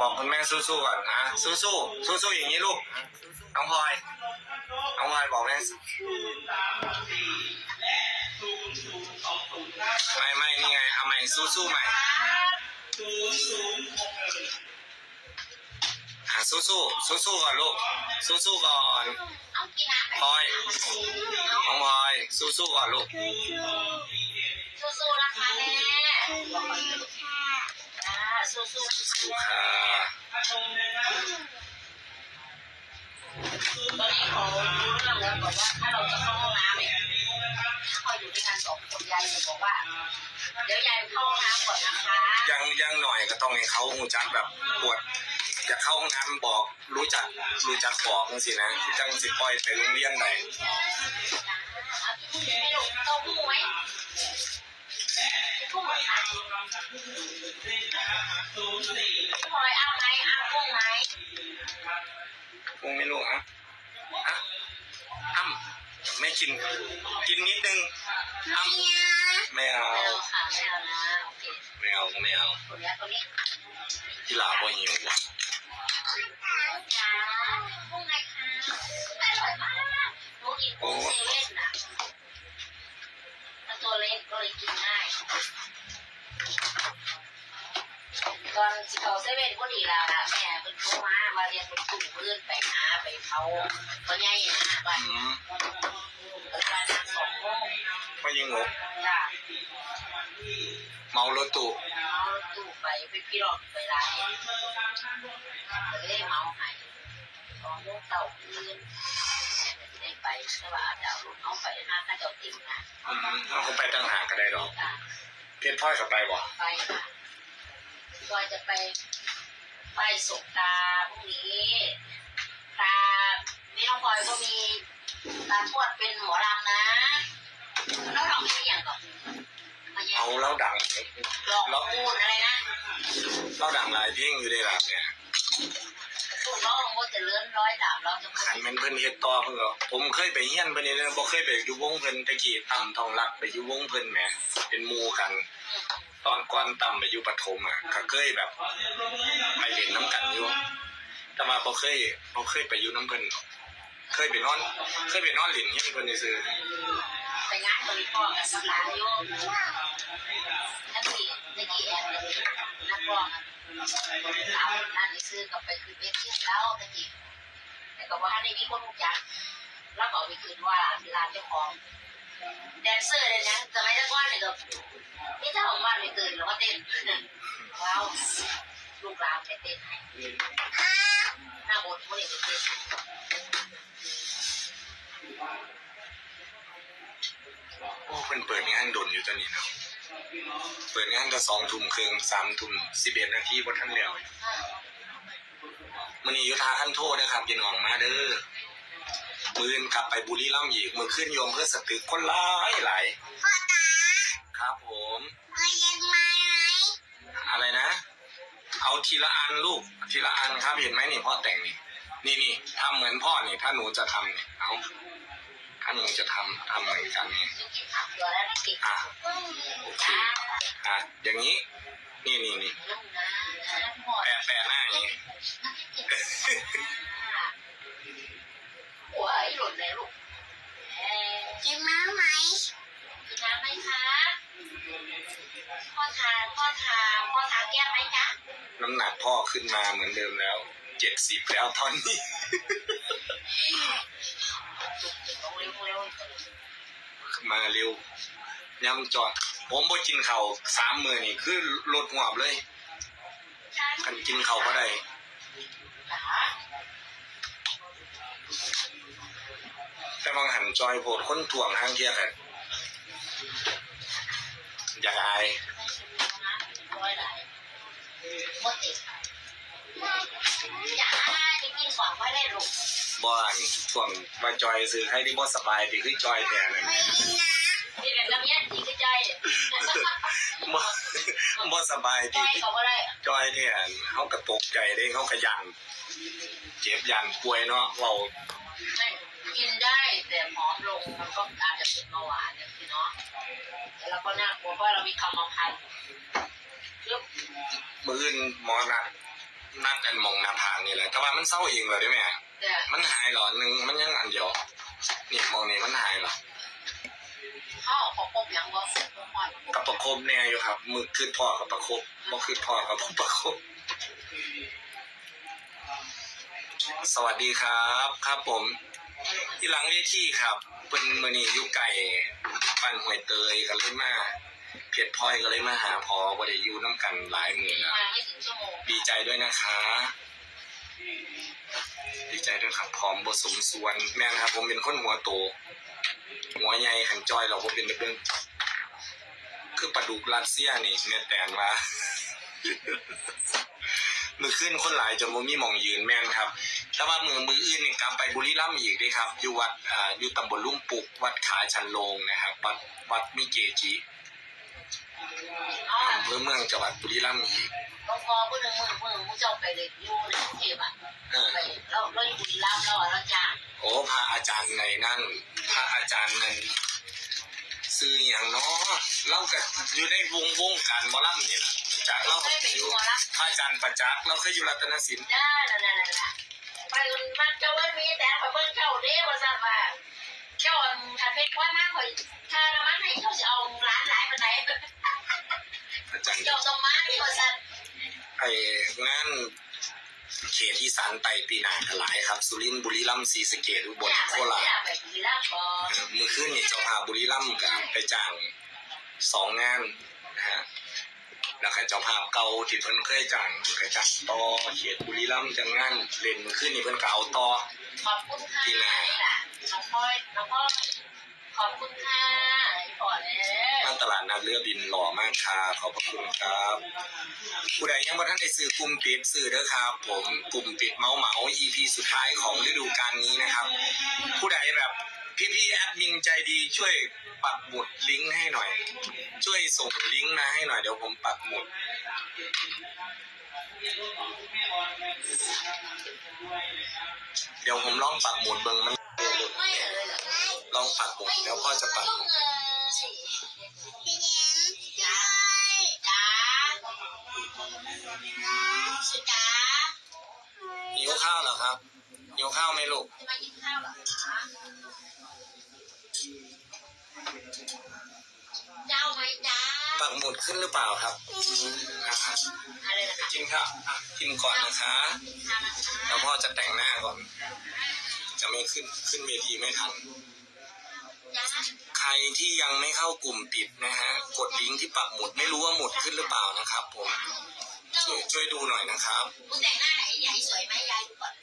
บอกคุณแม่สู้ๆก่อนนะสู้ๆสู้ๆอย่างนี้ลูกน้องพลอยน้องพลอยบอกแม่ไม่ไม่นี่ไงเอาใหม่สู้ๆใหม่อะสู้ๆสู้ๆก่อนลูกสู้ๆก่อนเอากินน้ำพลอยน้องพลอยสู้ๆก่อนลูกสู้ๆนะคะแม่ สู้ๆสู้ค่ะค่ะตอนนี้ขารู้เรื่องแล้วบอกว่าถ้าเราจะเข้าห้องน้ำเนี่ยถ้าคอยอยู่ด้วยกันสองคนยายจะบอกว่า เดี๋ยวยายเข้าห้องน้ำก่อนนะคะ ยังยังหน่อยก็ต้องให้เขาหูจักแบบปวดจะเข้าห้องน้ำบอก รู้จักรู้จักบอกจังสินะจังสิปล่อยไปโรงเรียนไหนเอาที่นี่ไม่ลงเต้าหู้ไหม พลอยเอาไหมเอากุ้งไหมคงไม่รู้อะอะอ้ำไม่กิน กินนิดนึงอ้ำไม่เอา ไม่เอาค่ะไม่เอานะโอเคไม่เอาก็ไม่เอาคนนี้คนนี้ที่หลาบ่หิวว่ะ เป็นโทรมาว่าเรียนเป็นกลุ่มเพื่อนไปหาไปเขาก็ใหญ่นะบ้านอืมบ้านนางสองโมงก็ยิงงกจ้าเมารถตู้เอาตู้ไปไปพี่รอบไปร้านเลยเมาหายสองโมงเต่าคืนได้ไปแต่ว่าเดาวเอาไปหน้าข้าเจ้าติ่มนะอืมเอาเขาไปต่างหากก็ได้ดอกจ้าเพชรพลอยเขาไปบ่ไปค่ะพอยจะไป ไปสงตาพรุ่งนี้ตานี่น้องพลอยก็มีตาทวดเป็นหมอรำนะแล้วเราไม่ได้อย่างก่อนมาแย่เอาแล้วดังหลอกพูดอะไรนะเราดังหลายเพลงอยู่ในหลับเนี่ยพูดร้องว่าจะเลื่อนร้อยสามร้อยจะขันแม่นเพิ่นเฮ็ดต่อเพิ่นก็ผมเคยไปเฮียนเพิ่นนี่เลยบ่เคยไปอยู่วงเพิ่นตะกี้ต่ำทองรักไปอยู่วงเพิ่นแหมเป็นหมู่กัน ตอนก่อนต่ำไปอยู่ปฐมอะก็เคยแบบไปเล่นน้ำกันอยู่แต่ว่าบ่เคยบ่เคยไปอยู่น้ำเพิ่นเคยไปนอน เคยไปนอนเล่นเฮียนเพิ่นซื่อไปงานบริพ่อกับสักหลานโยมนักเรียนนักเรียนนักร้องเอานั่นซื้อกับไปคือเป็นที่เล่าตะกี้แต่ก็ว่าในนี้คนรู้จักแล้วก็ไปคืนว่าร้านร้านเจ้าของ แดนเซอร์เลยนะสมัยตะก้อนเนี่ยก็นี่ถ้าออกบ้านไปตื่นแล้วก็เต้นว้าวลูกหลานไปเต้นให้หน้าบนไม่ได้ไปเต้นๆโอ้เพิ่นเปิดงานดนอยู่ตอนนี้เนาะเปิดงานก็2ทุ่มครึ่ง3ทุ่ม11นาทีบ่ทันแล้วมื้อนี้อยู่ทาคันโทนะครับพี่น้องมาเด้อ มื้อนกลับไปบุรีรัมย์อีกมื้อขึ้นโยมเพื่อสตึกคนหลายหลายพ่อตาครับผมเคยยังมาไหมอะไรนะ เอาทีละอันลูกทีละอันครับเห็นไหมนี่พ่อแต่งนี่นี่นี่ทำเหมือนพ่อนี่ถ้าหนูจะทำนี่เอาถ้าหนูจะทำทำเหมือนกันนี่ลูกกินผักตัวแล้วนะกินอะโอเคอะอย่างนี้ นี่นี่นี่ลูกนะนะพ่อแปะแปะหน้าอย่างนี้ ขึ้นมาเหมือนเดิมแล้ว เจ็ดสิบแล้วตอนนี้ต้องเร็วเร็วมาเร็วย้ำจอด ผมบ่กินเข่าสามมือนี่คือลดหวบเลยกันกินเข่าก็ได้แต่บางหันจอยโพดค้นถ่วงห้างเทียกันอยากอาย บ้านถ่วงมาจอยซื้อให้ที่บ่สบายดีคือจอยแทนนั่นไม่แหละกินนะนี่แบบน้ำเย็นดีก็ใจบ่บ่สบายใจดีเขาก็ได้จอยแทนเขากระตกใจเด้เขาขยันเจ็บยันป่วยเนาะเว้าไม่กินได้แต่ผอมลงมันก็อาจจะเป็นเบาหวานเนี่ยคือเนาะแต่เราก็น่ากลัวเพราะเรามีกรรมพันธุ์เยอะมื้ออื่นหมอนัด นัดอันหมองหน้าผากนี่แหละ แต่ว่ามันเศร้าเองเหรอได้ไหมแต่มันหายเหรอหนึ่งมันยังอันเดียวนี่มองนี่มันหายเหรอเขาเอาของพบยังว่าปล่อยกับประคบแน่อยู่ครับ มือขึ้นพ่อกับประคบบ่ขึ้นพ่อกับผมประคบสวัสดีครับ ครับผมที่หลังเวทีครับ เป็นมือนี่อยู่ไก่บ้านห้วยเตยกันเลยมา เพียรพลอยก็เลยมาหาพอบ่ได้อยู่น้ำกันหลายมือแล้วมาไม่ถึงชั่วโมงดีใจด้วยนะคะ ดีใจด้วยครับพร้อมบทสมส่วนแม่นครับ ผมเป็นคนหัวโต หัวใหญ่ขันจอยเราผมเป็นเรื่องคือปลาดุกรัสเซียนี่เมียแตนว่ามือขึ้นคนหลายจนบ่มีหมองยืนแม่นครับ แต่ว่ามือมืออื่นนี่กลับไปบุรีรัมย์อีกเด้ครับ อยู่วัดอ่าอยู่ตำบลลุ่มปุก วัดขาชันโลงนะครับ วัดวัดมิเกจิเอาอำเภอเมืองจังหวัดบุรีรัมย์อีกหลวงพ่อผู้หนึ่งมือมือมือเจ้าไปเลยอยู่ในกรุงเทพอะเออไปเราเราอยู่บุรีรัมย์เราเราจ้างโอ้พระอาจารย์ในนั่นพระอาจารย์นั่นซื้ออย่างเนาะเล่ากับอยู่ในวงวงการหมอลำนี่แหละจากเล่าเคยไปออยู่ยู่ละพระอาจารย์ประจักษ์เราเคยอยู่รัตนสินจ้านั่นนั่นนั่นไปมันเจ้าวันมีแต่ไปเบิ่งเจ้าเด้ว่าซั่นว่าเจ้าถ้าเพชรว่ามาข่อยถ้าน้ำมันให้เขาจะเอาร้านหลายปานใดอาจารย์ เจ้าต้องมาที่ว่าซั่นไอ้งานเขตอีสานไตปีหนาหลายครับ สุรินทร์บุรีรัมย์ศรีสะเกษอุบลโคราชไปบุรีรัมย์บ่มือขึ้นนี่เจ้าภาพบุรีรัมย์กับไปจ้างสองงานนะฮะแล้วก็เจ้าภาพเก่าที่เพิ่นเคยจ้างเพิ่นก็จัดต่อเขตบุรีรัมย์จังงานเล่นมือขึ้นนี่เพิ่นก็เอาต่อขอบคุณค่ะนี่ล่ ขอบคุณค่ะไอ้พ่อเด้อบ้านตลาดนัดเรือบินหล่อมากครับขอบพระคุณครับผู้ใดยังบ่ท่านได้ซื้อกลุ่มปิดซื้อเด้อครับ ผมกลุ่มปิดเมาเมา EP สุดท้ายของฤดูกาลนี้นะครับ ผู้ใดแบบพี่ๆแอดมินใจดีช่วยปักหมุดลิงก์ให้หน่อย ช่วยส่งลิงก์มาให้หน่อยเดี๋ยวผมปักหมุดเดี๋ยวผมลองปักหมุดเบิ่งมัน ลองปักหมุดแล้วพ่อจะปักหมุดพี่เลี้ยงจ้าจ้าสุจ้าหิวข้าวเหรอครับหิวข้าวไหมลูกจะมากินข้าวเหรอคะเจ้าไหมจ้าปักหมุดขึ้นหรือเปล่าครับอะอะไรนะคะกินข้าวอะกินก่อนนะคะกินข้าวนะคะแล้วพ่อจะแต่งหน้าก่อน จะไม่ขึ้นขึ้นเวทีไม่ทันจ้า ใครที่ยังไม่เข้ากลุ่มปิดนะฮะ กดลิงก์ที่ปักหมุดไม่รู้ว่าหมดขึ้นหรือเปล่านะครับผมช่วยดูหน่อยนะครับแต่งหน้าไหนใหญ่สวยไหมยายดูก่อน